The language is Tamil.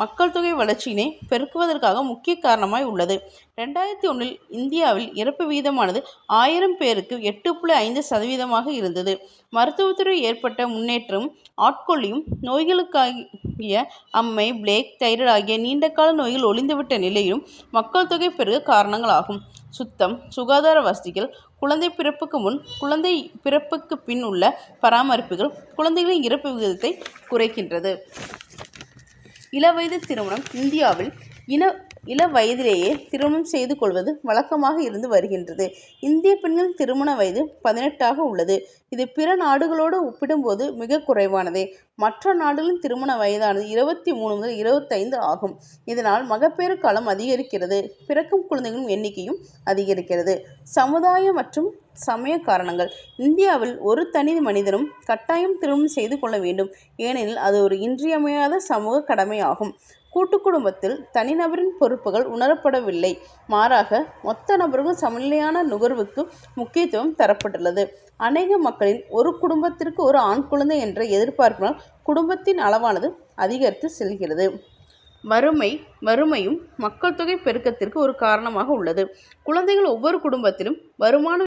மக்கள் தொகை வளர்ச்சியினை பெருக்குவதற்காக முக்கிய காரணமாய் உள்ளது. ரெண்டாயிரத்தி ஒன்றில் இந்தியாவில் இறப்பு விகிதமானது ஆயிரம் பேருக்கு எட்டு புள்ளி ஐந்து சதவீதமாக இருந்தது. மருத்துவத்துறை ஏற்பட்ட முன்னேற்றம் ஆட்கொள்ளியும் நோய்களுக்காகிய அம்மை, பிளேக், தைராய்டு ஆகிய நீண்ட கால நோய்கள் ஒளிந்துவிட்ட நிலையிலும் மக்கள் தொகை பெருக காரணங்களாகும். சுத்தம், சுகாதார வசதிகள், குழந்தை பிறப்புக்கு முன், குழந்தை பிறப்புக்கு பின் உள்ள பராமரிப்புகள் குழந்தைகளின் இறப்பு விகிதத்தை குறைக்கின்றது. இளவயது திருமணம் இந்தியாவில் இன இள வயதிலேயே திருமணம் செய்து கொள்வது வழக்கமாக இருந்து வருகின்றது. இந்திய பெண்களின் திருமண வயது பதினெட்டாக உள்ளது. இது பிற நாடுகளோடு ஒப்பிடும்போது மிக குறைவானதே. மற்ற நாடுகளின் திருமண வயதானது இருபத்தி மூணு முதல் இருபத்தைந்து ஆகும். இதனால் மகப்பேறு காலம் அதிகரிக்கிறது. பிறக்கும் குழந்தைகளின் எண்ணிக்கையும் அதிகரிக்கிறது. சமுதாய மற்றும் சமய காரணங்கள் இந்தியாவில் ஒரு தனி மனிதனும் கட்டாயம் திருமணம் செய்து கொள்ள வேண்டும். ஏனெனில் அது ஒரு இன்றியமையாத சமூக கடமையாகும். கூட்டு குடும்பத்தில் தனிநபரின் பொறுப்புகள் உணரப்படவில்லை. மாறாக மொத்த நபர்களின் சமநிலையான நுகர்வுக்கு முக்கியத்துவம் தரப்பட்டுள்ளது. அநேக மக்களின் ஒரு குடும்பத்திற்கு ஒரு ஆண் குழந்தை என்ற எதிர்பார்ப்பினால் குடும்பத்தின் அளவானது அதிகரித்து செல்கிறது. வறுமை வறுமையும் மக்கள் தொகை பெருக்கத்திற்கு ஒரு காரணமாக உள்ளது. குழந்தைகள் ஒவ்வொரு குடும்பத்திலும் வருமானம்